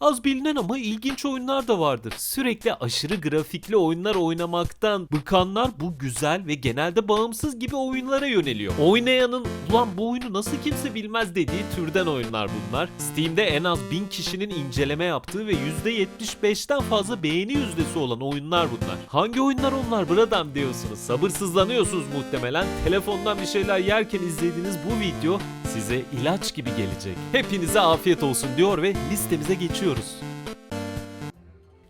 Az bilinen ama ilginç oyunlar da vardır. Sürekli aşırı grafikli oyunlar oynamaktan bıkanlar bu güzel ve genelde bağımsız gibi oyunlara yöneliyor. Oynayanın ulan bu oyunu nasıl kimse bilmez dediği türden oyunlar bunlar. Steam'de en az 1000 kişinin inceleme yaptığı ve %75'ten fazla beğeni yüzdesi olan oyunlar bunlar. Hangi oyunlar onlar bradam diyorsunuz? Sabırsızlanıyorsunuz muhtemelen. Telefondan bir şeyler yerken izlediğiniz bu video size ilaç gibi gelecek. Hepinize afiyet olsun diyor ve listemize geçiyoruz.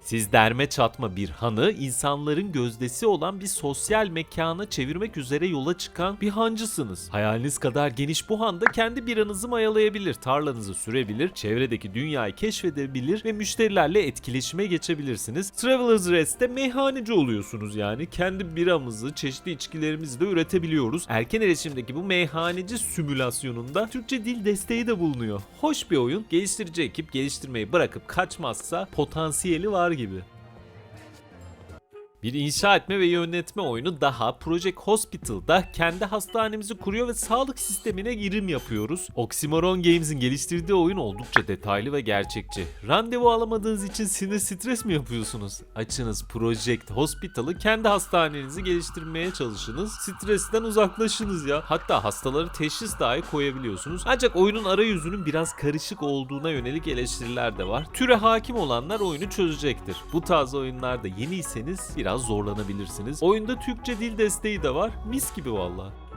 Siz derme çatma bir hanı insanların gözdesi olan bir sosyal mekana çevirmek üzere yola çıkan bir hancısınız. Hayaliniz kadar geniş bu handa kendi biranızı mayalayabilir, tarlanızı sürebilir, çevredeki dünyayı keşfedebilir ve müşterilerle etkileşime geçebilirsiniz. Traveler's Rest'te meyhaneci oluyorsunuz yani. Kendi biramızı, çeşitli içkilerimizi de üretebiliyoruz. Erken erişimdeki bu meyhaneci simülasyonunda Türkçe dil desteği de bulunuyor. Hoş bir oyun. Geliştirici ekip geliştirmeyi bırakıp kaçmazsa potansiyeli var gibi. Bir inşa etme ve yönetme oyunu daha Project Hospital'da kendi hastanemizi kuruyor ve sağlık sistemine girim yapıyoruz. Oxymoron Games'in geliştirdiği oyun oldukça detaylı ve gerçekçi. Randevu alamadığınız için sinir stres mi yapıyorsunuz? Açınız Project Hospital'ı kendi hastanenizi geliştirmeye çalışınız. Stresten uzaklaşınız ya. Hatta hastaları teşhis dahi koyabiliyorsunuz. Ancak oyunun arayüzünün biraz karışık olduğuna yönelik eleştiriler de var. Türe hakim olanlar oyunu çözecektir. Bu tarz oyunlarda yeniyseniz biraz zorlanabilirsiniz. Oyunda Türkçe dil desteği de var. Mis gibi valla.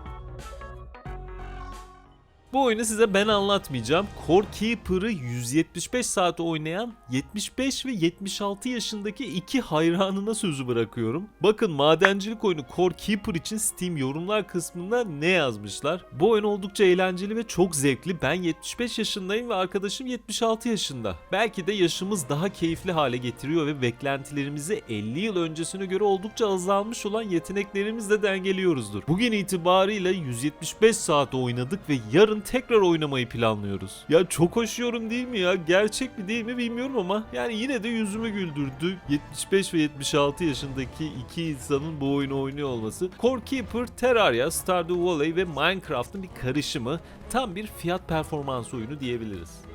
Bu oyunu size ben anlatmayacağım. Core Keeper'ı 175 saat oynayan 75 ve 76 yaşındaki iki hayranına sözü bırakıyorum. Bakın madencilik oyunu Core Keeper için Steam yorumlar kısmında ne yazmışlar. Bu oyun oldukça eğlenceli ve çok zevkli. Ben 75 yaşındayım ve arkadaşım 76 yaşında. Belki de yaşımız daha keyifli hale getiriyor ve beklentilerimizi 50 yıl öncesine göre oldukça azalmış olan yeteneklerimizle dengeliyoruzdur. Bugün itibarıyla 175 saat oynadık ve yarın tekrar oynamayı planlıyoruz. Ya çok hoş yorum değil mi ya? Gerçek mi değil mi bilmiyorum ama yani yine de yüzümü güldürdü. 75 ve 76 yaşındaki iki insanın bu oyunu oynuyor olması. Core Keeper, Terraria, Stardew Valley ve Minecraft'ın bir karışımı. Tam bir fiyat performans oyunu diyebiliriz.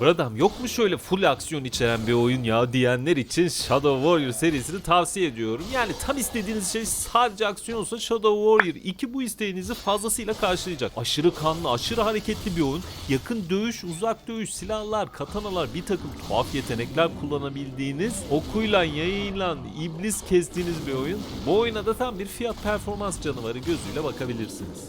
Bradam yok mu şöyle full aksiyon içeren bir oyun ya diyenler için Shadow Warrior serisini tavsiye ediyorum. Yani tam istediğiniz şey sadece aksiyonsa Shadow Warrior 2 bu isteğinizi fazlasıyla karşılayacak. Aşırı kanlı, aşırı hareketli bir oyun. Yakın dövüş, uzak dövüş, silahlar, katanalar, bir takım tuhaf yetenekler kullanabildiğiniz, okuyla, yayıyla, iblis kestiğiniz bir oyun. Bu oyuna da tam bir fiyat performans canavarı gözüyle bakabilirsiniz.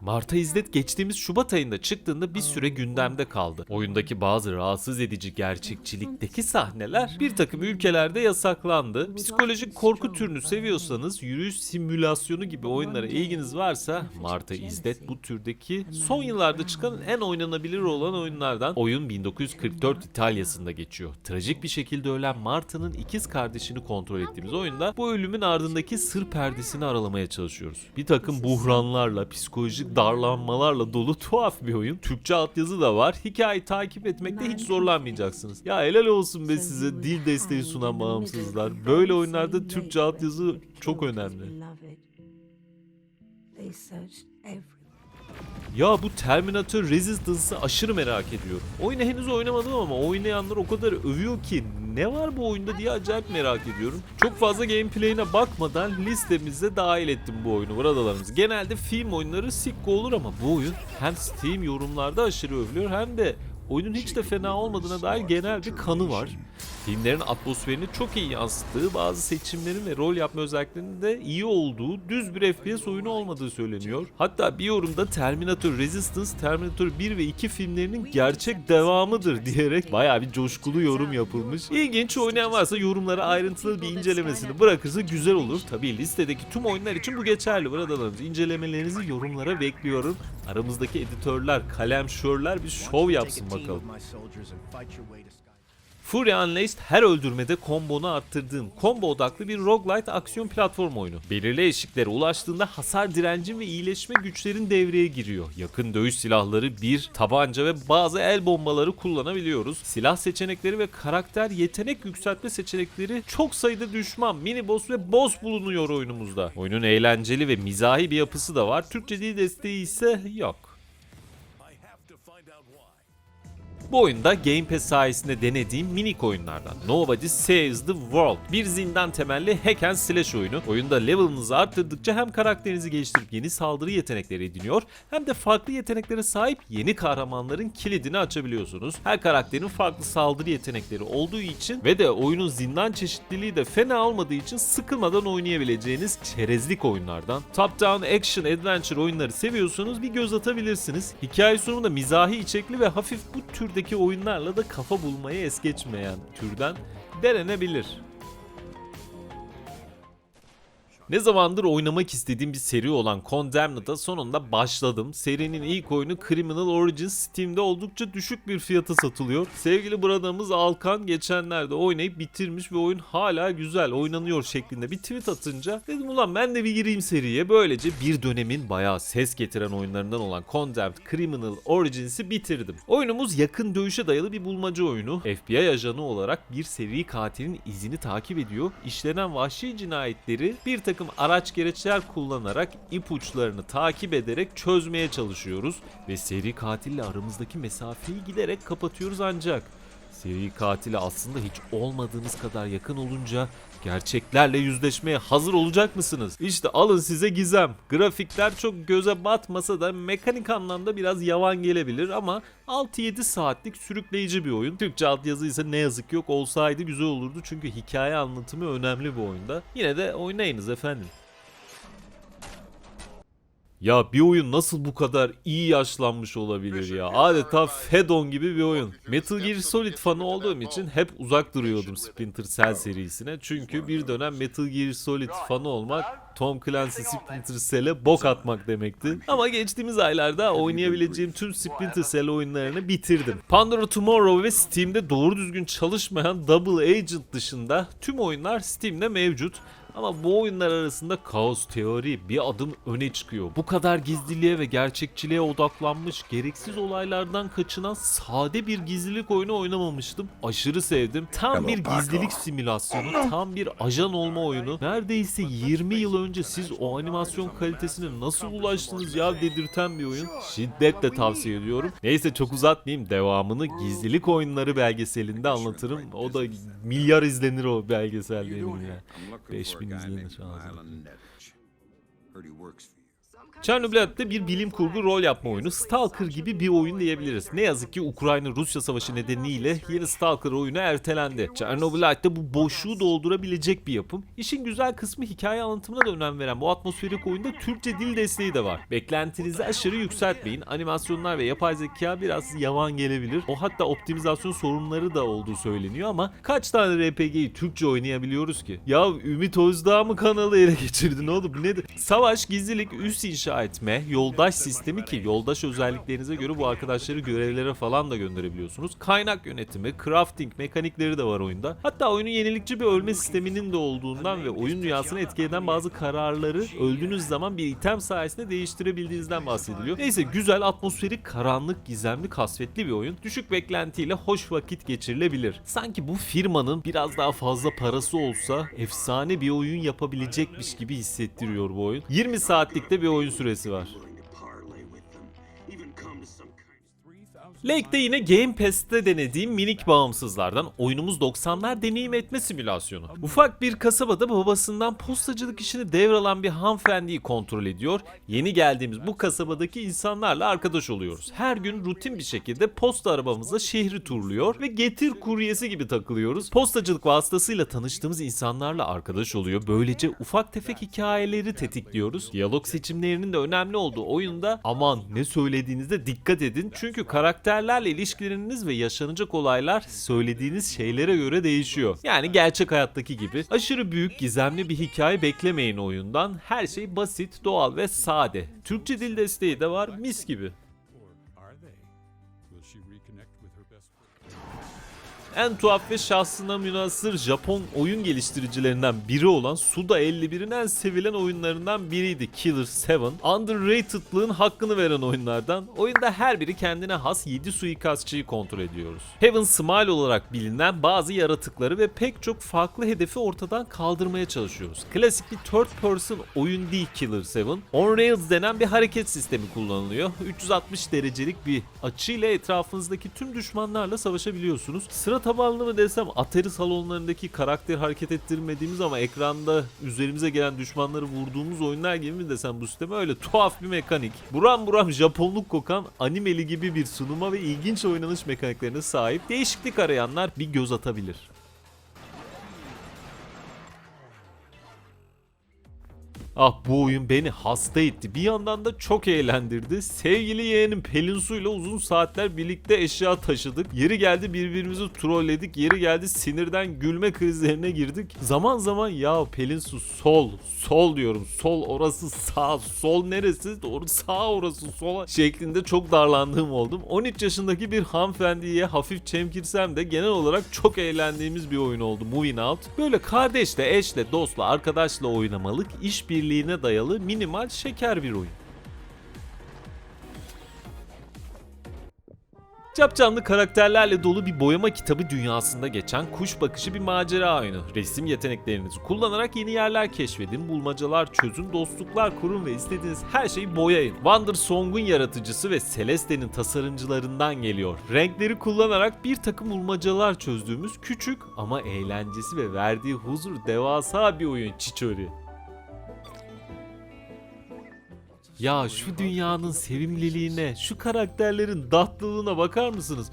Marta İzzet geçtiğimiz Şubat ayında çıktığında bir süre gündemde kaldı. Oyundaki bazı rahatsız edici gerçekçilikteki sahneler bir takım ülkelerde yasaklandı. Psikolojik korku türünü seviyorsanız yürüyüş simülasyonu gibi oyunlara ilginiz varsa Marta İzzet bu türdeki son yıllarda çıkan en oynanabilir olan oyunlardan. Oyun 1944 İtalya'sında geçiyor. Trajik bir şekilde ölen Marta'nın ikiz kardeşini kontrol ettiğimiz oyunda bu ölümün ardındaki sır perdesini aralamaya çalışıyoruz. Bir takım buhranlarla, psikolojik darlanmalarla dolu tuhaf bir oyun. Türkçe altyazı da var. Hikayeyi takip etmekte hiç zorlanmayacaksınız. Ya helal olsun be size dil desteği sunan bağımsızlar. Böyle oyunlarda Türkçe altyazı çok önemli. Ya bu Terminator Resistance'ı aşırı merak ediyorum. Oyunu henüz oynamadım ama oynayanlar o kadar övüyor ki ne var bu oyunda diye acayip merak ediyorum. Çok fazla gameplay'ine bakmadan listemize dahil ettim bu oyunu buradalarımız. Genelde film oyunları sikko olur ama bu oyun hem Steam yorumlarda aşırı övülüyor hem de oyunun hiç de fena olmadığına dair genel bir kanı var. Filmlerin atmosferini çok iyi yansıttığı, bazı seçimlerin ve rol yapma özelliklerinin de iyi olduğu düz bir FPS oyunu olmadığı söyleniyor. Hatta bir yorumda Terminator Resistance, Terminator 1 ve 2 filmlerinin gerçek devamıdır diyerek bayağı bir coşkulu yorum yapılmış. İlginç oynayan varsa yorumlara ayrıntılı bir incelemesini bırakırsa güzel olur. Tabii listedeki tüm oyunlar için bu geçerli. Buradalarımız incelemelerinizi yorumlara bekliyorum. Aramızdaki editörler, kalemşörler bir şov yapsın bakalım. Fury Unleashed her öldürmede kombonu arttırdığın, combo odaklı bir roguelite aksiyon platform oyunu. Belirli eşiklere ulaştığında hasar direncin ve iyileşme güçlerin devreye giriyor. Yakın dövüş silahları, bir tabanca ve bazı el bombaları kullanabiliyoruz. Silah seçenekleri ve karakter yetenek yükseltme seçenekleri çok sayıda düşman, mini boss ve boss bulunuyor oyunumuzda. Oyunun eğlenceli ve mizahi bir yapısı da var. Türkçe dil desteği ise yok. Bu oyunda Game Pass sayesinde denediğim minik oyunlardan. Nobody Saves the World. Bir zindan temelli hack and slash oyunu. Oyunda level'ınızı arttırdıkça hem karakterinizi geliştirip yeni saldırı yetenekleri ediniyor hem de farklı yeteneklere sahip yeni kahramanların kilidini açabiliyorsunuz. Her karakterin farklı saldırı yetenekleri olduğu için ve de oyunun zindan çeşitliliği de fena olmadığı için sıkılmadan oynayabileceğiniz çerezlik oyunlardan. Top down action adventure oyunları seviyorsanız bir göz atabilirsiniz. Hikaye sonunda mizahi içekli ve hafif bu türdeki oyunlarla da kafa bulmayı es geçmeyen türden denenebilir. Ne zamandır oynamak istediğim bir seri olan Condemned'a sonunda başladım. Serinin ilk oyunu Criminal Origins Steam'de oldukça düşük bir fiyata satılıyor. Sevgili bradamız Alkan geçenlerde oynayıp bitirmiş ve oyun hala güzel oynanıyor şeklinde bir tweet atınca dedim ulan ben de bir gireyim seriye. Böylece bir dönemin bayağı ses getiren oyunlarından olan Condemned Criminal Origins'i bitirdim. Oyunumuz yakın dövüşe dayalı bir bulmaca oyunu. FBI ajanı olarak bir seri katilin izini takip ediyor. İşlenen vahşi cinayetleri bir takım araç gereçler kullanarak ipuçlarını takip ederek çözmeye çalışıyoruz ve seri katille aramızdaki mesafeyi giderek kapatıyoruz ancak. Seri katile aslında hiç olmadığınız kadar yakın olunca gerçeklerle yüzleşmeye hazır olacak mısınız? İşte alın size gizem. Grafikler çok göze batmasa da mekanik anlamda biraz yavan gelebilir ama 6-7 saatlik sürükleyici bir oyun. Türkçe altyazı ise ne yazık yok olsaydı güzel olurdu çünkü hikaye anlatımı önemli bu oyunda. Yine de oynayınız efendim. Ya bir oyun nasıl bu kadar iyi yaşlanmış olabilir ya? Adeta Fedon gibi bir oyun. Metal Gear Solid fanı olduğum için hep uzak duruyordum Splinter Cell serisine. Çünkü bir dönem Metal Gear Solid fanı olmak Tom Clancy Splinter Cell'e bok atmak demekti. Ama geçtiğimiz aylarda oynayabileceğim tüm Splinter Cell oyunlarını bitirdim. Pandora Tomorrow ve Steam'de doğru düzgün çalışmayan Double Agent dışında tüm oyunlar Steam'de mevcut. Ama bu oyunlar arasında Kaos Teori bir adım öne çıkıyor. Bu kadar gizliliğe ve gerçekçiliğe odaklanmış, gereksiz olaylardan kaçınan sade bir gizlilik oyunu oynamamıştım. Aşırı sevdim. Tam bir gizlilik simülasyonu, tam bir ajan olma oyunu. Neredeyse 20 yıl önce siz o animasyon kalitesine nasıl ulaştınız ya dedirten bir oyun. Şiddetle tavsiye ediyorum. Neyse çok uzatmayayım. Devamını gizlilik oyunları belgeselinde anlatırım. O da milyar izlenir o belgesel benim ya. 5000 izlenir şu an zaten. Chernobyl'de bir bilim kurgu rol yapma oyunu Stalker gibi bir oyun diyebiliriz. Ne yazık ki Ukrayna-Rusya savaşı nedeniyle yeni Stalker oyunu ertelendi. Chernobyl'de bu boşluğu doldurabilecek bir yapım. İşin güzel kısmı hikaye anlatımına da önem veren bu atmosferik oyunda Türkçe dil desteği de var. Beklentinizi aşırı yükseltmeyin. Animasyonlar ve yapay zeka biraz yavan gelebilir. O hatta optimizasyon sorunları da olduğu söyleniyor ama kaç tane RPG'yi Türkçe oynayabiliyoruz ki? Ya Ümit Özdağ mı kanalı ele geçirdin oğlum? Bu nedir? Savaş, gizlilik, üst inşa etme, yoldaş sistemi ki yoldaş özelliklerinize göre bu arkadaşları görevlere falan da gönderebiliyorsunuz. Kaynak yönetimi, crafting mekanikleri de var oyunda. Hatta oyunun yenilikçi bir ölme sisteminin de olduğundan ve oyun dünyasını etki eden bazı kararları öldüğünüz zaman bir item sayesinde değiştirebildiğinizden bahsediliyor. Neyse güzel, atmosferi karanlık, gizemli, kasvetli bir oyun. Düşük beklentiyle hoş vakit geçirilebilir. Sanki bu firmanın biraz daha fazla parası olsa efsane bir oyun yapabilecekmiş gibi hissettiriyor bu oyun. 20 saatlikte bir oyun süresi var. Lake'de yine Game Pass'te denediğim minik bağımsızlardan oyunumuz 90'lar deneyim etme simülasyonu. Ufak bir kasabada babasından postacılık işini devralan bir hanımefendiyi kontrol ediyor. Yeni geldiğimiz bu kasabadaki insanlarla arkadaş oluyoruz. Her gün rutin bir şekilde posta arabamızla şehri turluyor ve getir kuryesi gibi takılıyoruz. Postacılık vasıtasıyla tanıştığımız insanlarla arkadaş oluyor. Böylece ufak tefek hikayeleri tetikliyoruz. Diyalog seçimlerinin de önemli olduğu oyunda aman ne söylediğinizde dikkat edin. Çünkü karakterlerle ilişkileriniz ve yaşanacak olaylar söylediğiniz şeylere göre değişiyor. Yani gerçek hayattaki gibi. Aşırı büyük gizemli bir hikaye beklemeyin oyundan. Her şey basit, doğal ve sade. Türkçe dil desteği de var mis gibi. En tuhaf ve şahsına münasır Japon oyun geliştiricilerinden biri olan Suda 51'in en sevilen oyunlarından biriydi Killer 7. Underrated'lığın hakkını veren oyunlardan. Oyunda her biri kendine has 7 suikastçıyı kontrol ediyoruz. Heaven Smile olarak bilinen bazı yaratıkları ve pek çok farklı hedefi ortadan kaldırmaya çalışıyoruz. Klasik bir third person oyun değil Killer 7. On Rails denen bir hareket sistemi kullanılıyor. 360 derecelik bir açıyla etrafınızdaki tüm düşmanlarla savaşabiliyorsunuz. Sıra tabanlı mı desem Atari salonlarındaki karakter hareket ettirmediğimiz ama ekranda üzerimize gelen düşmanları vurduğumuz oyunlar gibi mi desem bu sisteme öyle tuhaf bir mekanik. Buram buram Japonluk kokan animeli gibi bir sunuma ve ilginç oynanış mekaniklerine sahip değişiklik arayanlar bir göz atabilir. Ah bu oyun beni hasta etti. Bir yandan da çok eğlendirdi. Sevgili yeğenim Pelin Su ile uzun saatler birlikte eşya taşıdık. Yeri geldi birbirimizi trolledik. Yeri geldi sinirden gülme krizlerine girdik. Zaman zaman ya Pelin Su sol, sol diyorum. Sol orası sağ, sol neresi? Doğru sağ orası sola şeklinde çok darlandığım oldum. 13 yaşındaki bir hanımefendiye hafif çemkirsem de genel olarak çok eğlendiğimiz bir oyun oldu Moving Out. Böyle kardeşle, eşle, dostla, arkadaşla oynamalık, işbirliğine dayalı minimal şeker bir oyun. Capcanlı karakterlerle dolu bir boyama kitabı dünyasında geçen kuş bakışı bir macera oyunu. Resim yeteneklerinizi kullanarak yeni yerler keşfedin, bulmacalar çözün, dostluklar kurun ve istediğiniz her şeyi boyayın. Wonder Song'un yaratıcısı ve Celeste'nin tasarımcılarından geliyor. Renkleri kullanarak bir takım bulmacalar çözdüğümüz küçük ama eğlencesi ve verdiği huzur devasa bir oyun Çiçori. Ya şu dünyanın sevimliliğine, şu karakterlerin tatlılığına bakar mısınız?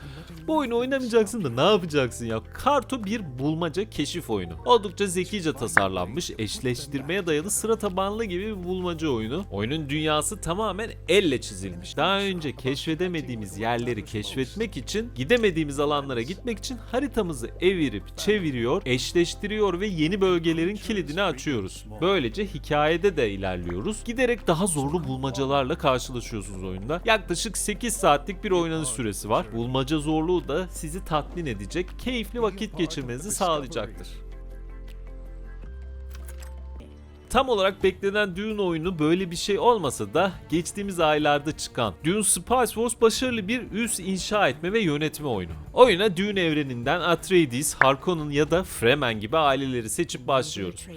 Bu oyunu oynamayacaksın da ne yapacaksın ya? Karto bir bulmaca keşif oyunu. Oldukça zekice tasarlanmış, eşleştirmeye dayalı sıra tabanlı gibi bir bulmaca oyunu. Oyunun dünyası tamamen elle çizilmiş. Daha önce keşfedemediğimiz yerleri keşfetmek için, gidemediğimiz alanlara gitmek için haritamızı evirip çeviriyor, eşleştiriyor ve yeni bölgelerin kilidini açıyoruz. Böylece hikayede de ilerliyoruz. Giderek daha zorlu bulmacalarla karşılaşıyorsunuz oyunda. Yaklaşık 8 saatlik bir oynanış süresi var. Bulmaca zorluğu da sizi tatmin edecek, keyifli vakit geçirmenizi sağlayacaktır. Tam olarak beklenen Dune oyunu böyle bir şey olmasa da geçtiğimiz aylarda çıkan Dune Spice Wars başarılı bir üs inşa etme ve yönetme oyunu. Oyuna Dune evreninden Atreides, Harkonnen ya da Fremen gibi aileleri seçip başlıyoruz.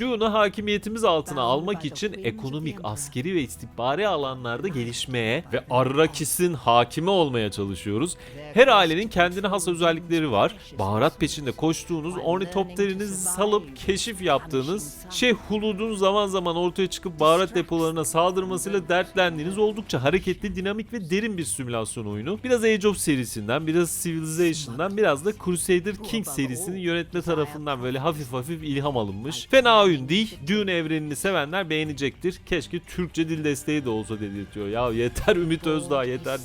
Dune'u hakimiyetimiz altına almak için ekonomik, askeri ve istihbari alanlarda gelişmeye ve Arrakis'in hakimi olmaya çalışıyoruz. Her ailenin kendine has özellikleri var. Baharat peşinde koştuğunuz, ornitopterinizi salıp keşif yaptığınız, Şeyh Hulud'un zaman zaman ortaya çıkıp baharat depolarına saldırmasıyla dertlendiğiniz oldukça hareketli, dinamik ve derin bir simülasyon oyunu. Biraz Age of serisinden, biraz Civilization'dan, biraz da Crusader Kings serisinin yönetme tarafından böyle hafif hafif ilham alınmış. Fena oyun değil. Dune evrenini sevenler beğenecektir. Keşke Türkçe dil desteği de olsa dedirtiyor. Ya yeter Ümit Özdağ yeter.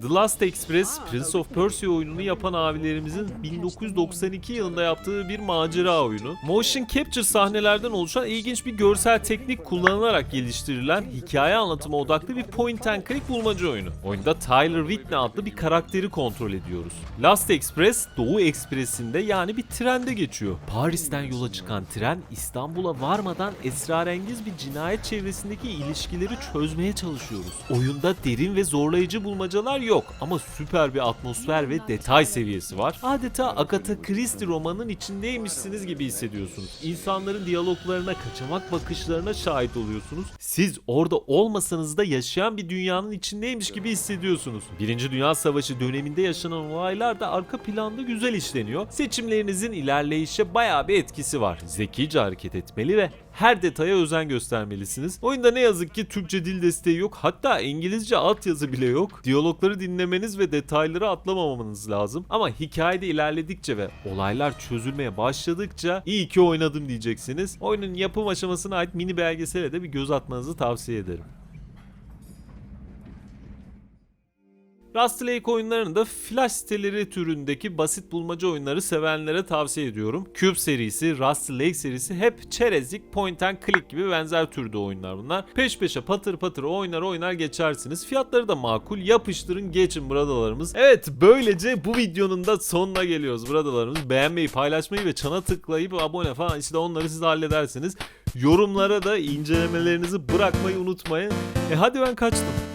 The Last Express, Prince of Persia oyununu yapan abilerimizin 1992 yılında yaptığı bir macera oyunu. Motion capture sahnelerden oluşan ilginç bir görsel teknik kullanılarak geliştirilen hikaye anlatımı odaklı bir point and click bulmaca oyunu. Oyunda Tyler Whitney adlı bir karakteri kontrol ediyoruz. Last Express, Doğu Ekspresi'nde yani bir trende geçiyor. Paris'ten yola çıkan tren İstanbul'a varmadan esrarengiz bir cinayet çevresindeki ilişkileri çözmeye çalışıyoruz. Oyunda derin ve zorlayıcı bulmacalar yok ama süper bir atmosfer ve detay seviyesi var. Adeta Agatha Christie romanının içindeymişsiniz gibi hissediyorsunuz. İnsanların diyaloglarına, kaçamak bakışlarına şahit oluyorsunuz. Siz orada olmasanız da yaşayan bir dünyanın içindeymiş gibi hissediyorsunuz. Birinci Dünya Savaşı döneminde yaşanan olaylar da arka planda güzel işleniyor. Seçimlerinizin ilerleyişe bayağı bir etkisi var. Zekice hareket etmeli ve her detaya özen göstermelisiniz. Oyunda ne yazık ki Türkçe dil desteği yok. Hatta İngilizce altyazı bile yok. Diyalogları dinlemeniz ve detayları atlamamanız lazım. Ama hikayede ilerledikçe ve olaylar çözülmeye başladıkça iyi ki oynadım diyeceksiniz. Oyunun yapım aşamasına ait mini belgesele de bir göz atmanızı tavsiye ederim. Rust Lake oyunlarını da flash siteleri türündeki basit bulmaca oyunları sevenlere tavsiye ediyorum. Cube serisi, Rust Lake serisi hep çerezlik, point and click gibi benzer türde oyunlar bunlar. Peş peşe patır patır oynar oynar geçersiniz. Fiyatları da makul. Yapıştırın geçin bradalarımız. Evet böylece bu videonun da sonuna geliyoruz bradalarımız. Beğenmeyi, paylaşmayı ve çana tıklayıp abone falan işte onları siz halledersiniz. Yorumlara da incelemelerinizi bırakmayı unutmayın. E hadi ben kaçtım.